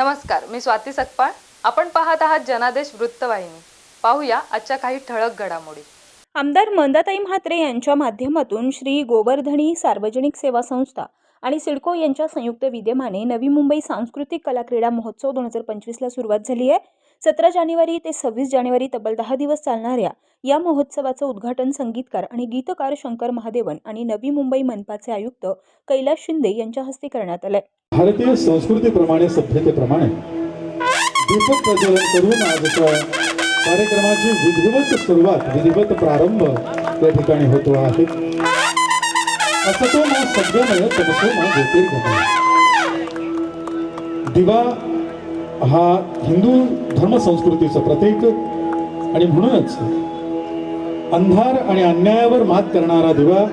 नमस्कार मी स्वाती सकपाळ. आपण पाहत आहात जनादेश वृत्तवाहिनी. पाहूया आजच्या काही ठळक घडामोडी. आमदार मंदाताई म्हात्रे यांच्या माध्यमातून श्री गोवर्धनी सार्वजनिक सेवा संस्था आणि सिडको यांच्या संयुक्त विद्यमाने नवी मुंबई सांस्कृतिक कला क्रीडा महोत्सव दोन हजार पंचवीसला सुरुवात झाली आहे. सतरा जानेवारी ते सव्वीस जानेवारी तब्बल दहा दिवस चालणाऱ्या या महोत्सवाचं उद्घाटन संगीतकार आणि गीतकार शंकर महादेवन आणि नवी मुंबई मनपाचे आयुक्त कैलास शिंदे यांच्या हस्ते करण्यात आलंय. भारतीय संस्कृतीप्रमाणे सभ्यतेप्रमाणे दीपक प्रज्वलन करून आजच्या कार्यक्रमाची विधिवत सुरुवात विधिवत प्रारंभ या ठिकाणी होतो आहे. असतो मा सद्गमय तमसो मा ज्योतिर्गमय दिवा हा हिंदू धर्मसंस्कृतीचं प्रतीक आणि म्हणूनच अंधार आणि अन्यायावर मात करणारा दिवा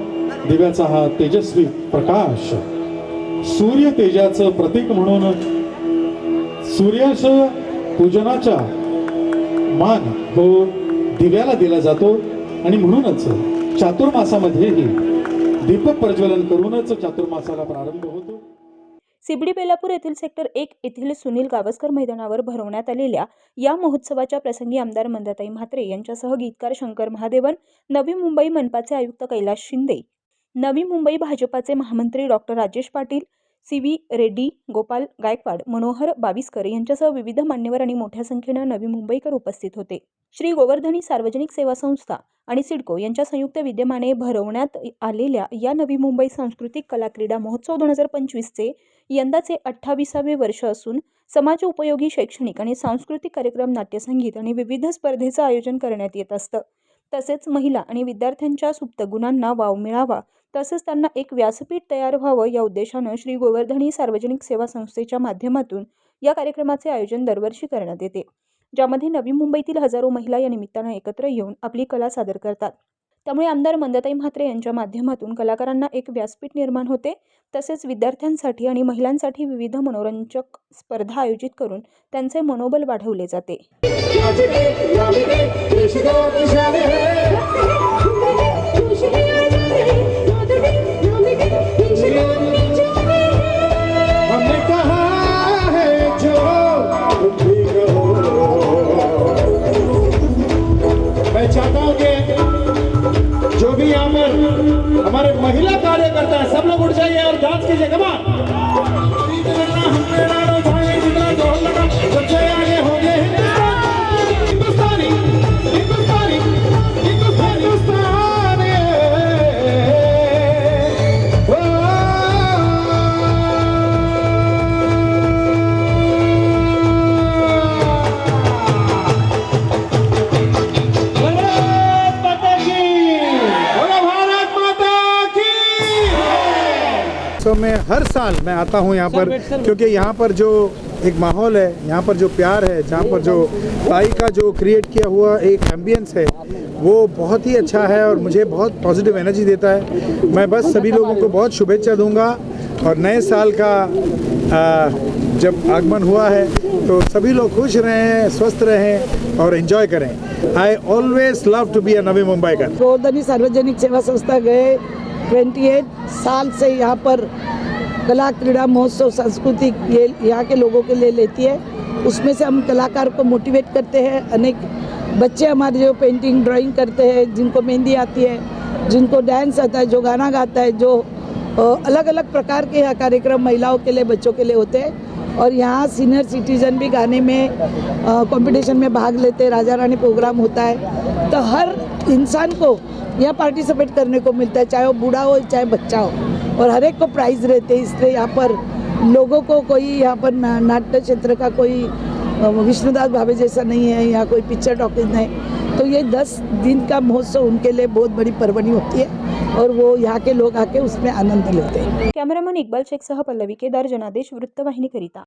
दिव्याचा हा तेजस्वी प्रकाश. सूर्य तेजाचं प्रतीक म्हणून सूर्याच्या पूजनाच्या मान हो दिव्याला दिला जातो. आणि म्हणूनच चातुर्मासामध्येही दीपक प्रज्वलन करूनच चातुर्मासाला प्रारंभ होतो. सिबडी बेलापूर येथील सेक्टर एक येथील सुनील गावस्कर मैदानावर भरवण्यात आलेल्या या महोत्सवाच्या प्रसंगी आमदार मंदाताई म्हात्रे यांच्यासह गीतकार शंकर महादेवन नवी मुंबई मनपाचे आयुक्त कैलास शिंदे नवी मुंबई भाजपाचे महामंत्री doctor Rajesh Patil C V Reddy Gopal Gaikwad Manohar Baviskar यांच्यासह विविध मान्यवर आणि मोठ्या संख्येनं नवी मुंबईकर उपस्थित होते. श्री गोवर्धनी सार्वजनिक सेवा संस्था आणि सिडको यांच्या संयुक्त विद्यमाने भरवण्यात आलेल्या या नवी मुंबई सांस्कृतिक कला क्रीडा महोत्सव दोन हजार पंचवीसचे यंदाचे अठ्ठावीसावे वर्ष असून समाज उपयोगी शैक्षणिक आणि सांस्कृतिक कार्यक्रम नाट्यसंगीत आणि विविध स्पर्धेचं आयोजन करण्यात येत असतं. तसेच महिला आणि विद्यार्थ्यांच्या सुप्त गुणांना वाव मिळावा. तसेच त्यांना एक व्यासपीठ तयार व्हावं या उद्देशानं श्री गोवर्धनी सार्वजनिक सेवा संस्थेच्या माध्यमातून या कार्यक्रमाचे आयोजन दरवर्षी करण्यात येते. ज्यामध्ये नवी मुंबईतील हजारो महिला या निमित्तानं एकत्र येऊन आपली कला सादर करतात. त्यामुळे आमदार मंदताई म्हात्रे यांच्या माध्यमातून कलाकारांना एक व्यासपीठ निर्माण होते. तसेच विद्यार्थ्यांसाठी आणि महिलांसाठी विविध मनोरंजक स्पर्धा आयोजित करून त्यांचे मनोबल वाढवले जाते. जो भी यहाँ हमारे महिला कार्यकर्ता है, सब लोग उठ जाइए और डांस कीजिए कमा हर साल मैं आता हूँ यहाँ पर क्योंकि यहाँ पर जो एक माहौल है यहाँ पर जो प्यार है जहाँ पर जो ताई का जो क्रिएट किया हुआ एक एम्बियंस है वो बहुत ही अच्छा है और मुझे बहुत पॉजिटिव एनर्जी देता है। मैं बस सभी लोगों को बहुत शुभेच्छा दूँगा और नए साल का आ, जब आगमन हुआ है तो सभी लोग खुश रहें स्वस्थ रहें और एंजॉय करें। I always love to be a Navi Mumbai का गोवर्धनी सार्वजनिक सेवा संस्था गए 28 साल से यहाँ पर कला क्रीड़ा महोत्सव संस्कृति ये यहाँ के लोगों के लिए लेती है। उसमें से हम कलाकार को मोटिवेट करते हैं। अनेक बच्चे हमारे जो पेंटिंग ड्राइंग करते हैं, जिनको मेहंदी आती है, जिनको डांस आता है, जो गाना गाता है, जो अलग अलग प्रकार के यहाँ कार्यक्रम महिलाओं के लिए, बच्चों के लिए होते हैं। और यहाँ सीनियर सिटीजन भी गाने में कंपटीशन में भाग लेते हैं। राजा रानी प्रोग्राम होता है। तो हर इंसान को यहाँ पार्टिसिपेट करने को मिलता है, चाहे वो बूढ़ा हो, चाहे बच्चा हो। और हर एक को प्राइज़ रहते हैं, इसलिए यहाँ पर लोगों को कोई यहाँ पर नाट्य क्षेत्र का कोई विष्णुदास भावे जैसा नहीं है यहाँ कोई पिक्चर टॉकीज नहीं तो ये दस दिन का महोत्सव उनके लिए बहुत बड़ी परवनी होती है और वो यहाँ के लोग आके उसमें आनंद लेते हैं। कैमरामैन इकबाल शेख साहब पल्लवी केदार जनादेश वृत्तवाहिनीकरिता।